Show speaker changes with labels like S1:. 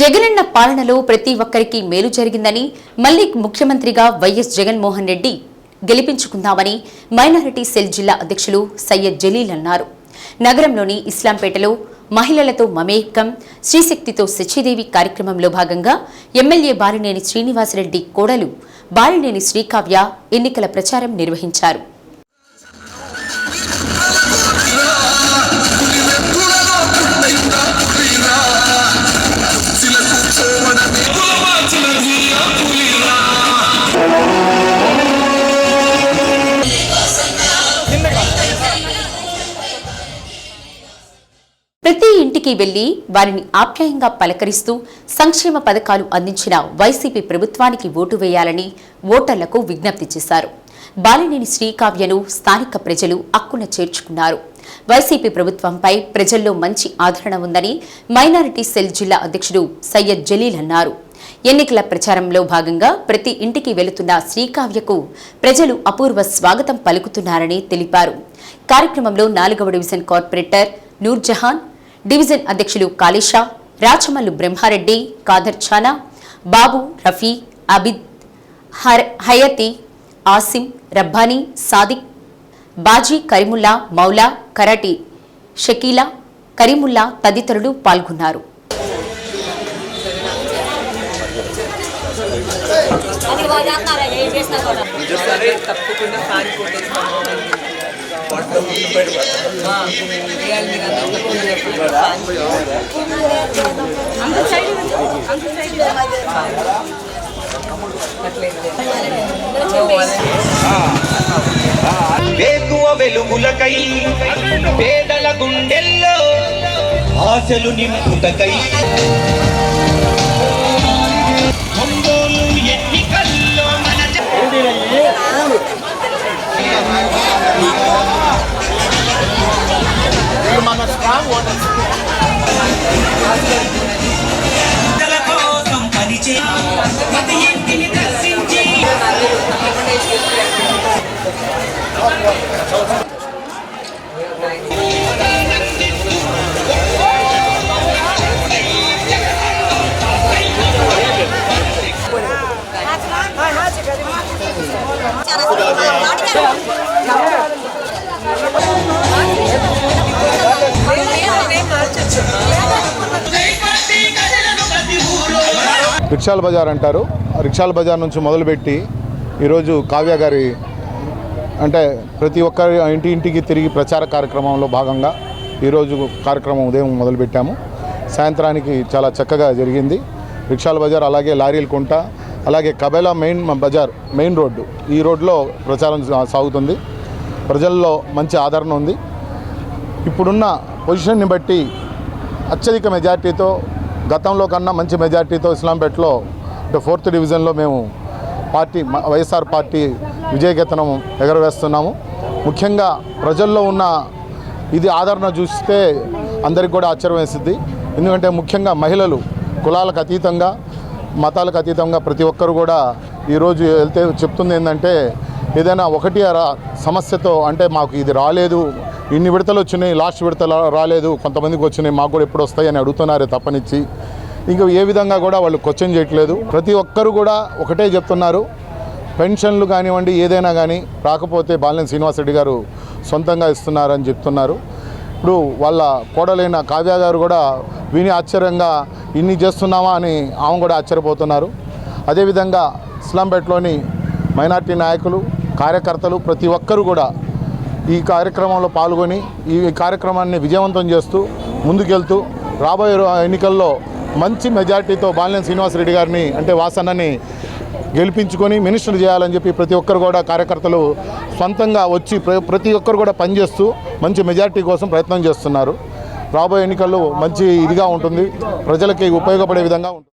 S1: జగనన్న పాలనలో ప్రతి ఒక్కరికి మేలు జరిగిందని మల్లిక్ ముఖ్యమంత్రిగా వైఎస్ జగన్మోహన్ రెడ్డి గెలిపించుకుందామని మైనారిటీ సెల్ జిల్లా అధ్యక్షులు సయ్యద్ జలీల్ అన్నారు. నగరంలోని ఇస్లాంపేటలో మహిళలతో మమేకం శ్రీశక్తితో శచిదేవి కార్యక్రమంలో భాగంగా ఎమ్మెల్యే బాలినేని శ్రీనివాసరెడ్డి కోడలు బాలినేని శ్రీకావ్య ఎన్నికల ప్రచారం నిర్వహించారు. ఇంటింటికి వెళ్ళి వారిని ఆప్యాయంగా పలకరిస్తూ సంక్షేమ పథకాలు అందించిన వైసీపీ ప్రభుత్వానికి ఓటు వేయాలని ఓటర్లకు విజ్ఞప్తి చేశారు. బాలినేని శ్రీకావ్యను స్థానిక ప్రజలు అక్కున చేర్చుకున్నారు. వైసీపీ ప్రభుత్వంపై ప్రజల్లో మంచి ఆదరణ ఉందని మైనారిటీ సెల్ జిల్లా అధ్యక్షుడు సయ్యద్ జలీల్ అన్నారు. ఎన్నికల ప్రచారంలో భాగంగా ప్రతి ఇంటికి వెళుతున్న శ్రీకావ్యకు ప్రజలు అపూర్వ స్వాగతం పలుకుతున్నారని తెలిపారు. కార్యక్రమంలో నాలుగవ డివిజన్ కార్పొరేటర్ నూర్జహాన్ డివిజన్ అధ్యక్షులు కాళీషా రాచమల్లు బ్రహ్మారెడ్డి కాదర్ ఛానా బాబు రఫీ అబిద్ హర్ హయతి ఆసిం రబ్బానీ సాదిక్ బాజీ కరీముల్లా మౌలా కరాటి షకీలా కరీముల్లా తదితరులు పాల్గొన్నారు.
S2: తప్పకుండా
S3: వేకువ వెలుగులకై పేదల గుండెల్లో ఆశలు నింపుటకై. మన జ- ప్రజల కోసం పనిచే
S4: రిక్షాల బజార్ అంటారు. రిక్షాల బజార్ నుంచి మొదలుపెట్టి ఈరోజు కావ్య గారి అంటే ప్రతి ఒక్కరి ఇంటి ఇంటికి తిరిగి ప్రచార కార్యక్రమంలో భాగంగా ఈరోజు కార్యక్రమం ఉదయం మొదలుపెట్టాము. సాయంత్రానికి చాలా చక్కగా జరిగింది. రిక్షాల బజార్ అలాగే లారీల కుంట అలాగే కబేలా మెయిన్ బజార్ మెయిన్ రోడ్డు ఈ రోడ్లో ప్రచారం సా- సాగుతుంది. ప్రజల్లో మంచి ఆదరణ ఉంది. ఇప్పుడున్న పొజిషన్ని బట్టి అత్యధిక మెజార్టీతో గతంలో కన్నా మంచి మెజార్టీతో ఇస్లాంపేటలో అంటే ఫోర్త్ డివిజన్లో మేము పార్టీ మ- వైఎస్ఆర్ పార్టీ విజయకేతనం ఎగరవేస్తున్నాము. ముఖ్యంగా ప్రజల్లో ఉన్న ఇది ఆదరణ చూస్తే అందరికి కూడా ఆశ్చర్యం వేస్తుంది ఎందుకంటే ముఖ్యంగా మహిళలు కులాలకు అతీతంగా మతాలకు అతీతంగా ప్రతి ఒక్కరు కూడా ఈరోజు వెళ్తే చెప్తుంది ఏంటంటే ఏదైనా ఒకటి సమస్యతో అంటే మాకు ఇది రాలేదు ఇన్ని విడతలు వచ్చినాయి లాస్ట్ విడతలు రాలేదు కొంతమందికి వచ్చినాయి మాకు కూడా ఎప్పుడు వస్తాయని అడుగుతున్నారే తప్పనిచ్చి. ఇంకా ఏ విధంగా కూడా వాళ్ళు క్వశ్చన్ చేయట్లేదు. ప్రతి ఒక్కరు కూడా ఒకటే చెప్తున్నారు. పెన్షన్లు కానివ్వండి ఏదైనా కానీ రాకపోతే బాలినేని శ్రీనివాసరెడ్డి గారు సొంతంగా ఇస్తున్నారని చెప్తున్నారు. ఇప్పుడు వాళ్ళ కోడలైన కావ్య గారు కూడా విని ఆశ్చర్యంగా ఇన్ని చేస్తున్నామా అని ఆమె కూడా ఆశ్చర్యపోతున్నారు. అదేవిధంగా ఇస్లాంపేటలోని మైనార్టీ నాయకులు కార్యకర్తలు ప్రతి ఒక్కరు కూడా ఈ కార్యక్రమంలో పాల్గొని ఈ కార్యక్రమాన్ని విజయవంతం చేస్తూ ముందుకెళ్తూ రాబోయే ఎన్నికల్లో మంచి మెజార్టీతో బాలినేని శ్రీనివాసరెడ్డి గారిని అంటే వాసన్నని గెలిపించుకొని మినిస్టర్ చేయాలని చెప్పి ప్రతి ఒక్కరు కూడా కార్యకర్తలు సొంతంగా వచ్చి ప్ర- ప్రతి ఒక్కరు కూడా పనిచేస్తూ మంచి మెజార్టీ కోసం ప్రయత్నం చేస్తున్నారు. రాబోయే ఎన్నికల్లో మంచి ఇదిగా ఉంటుంది. ప్రజలకి ఉపయోగపడే విధంగా ఉంటుంది.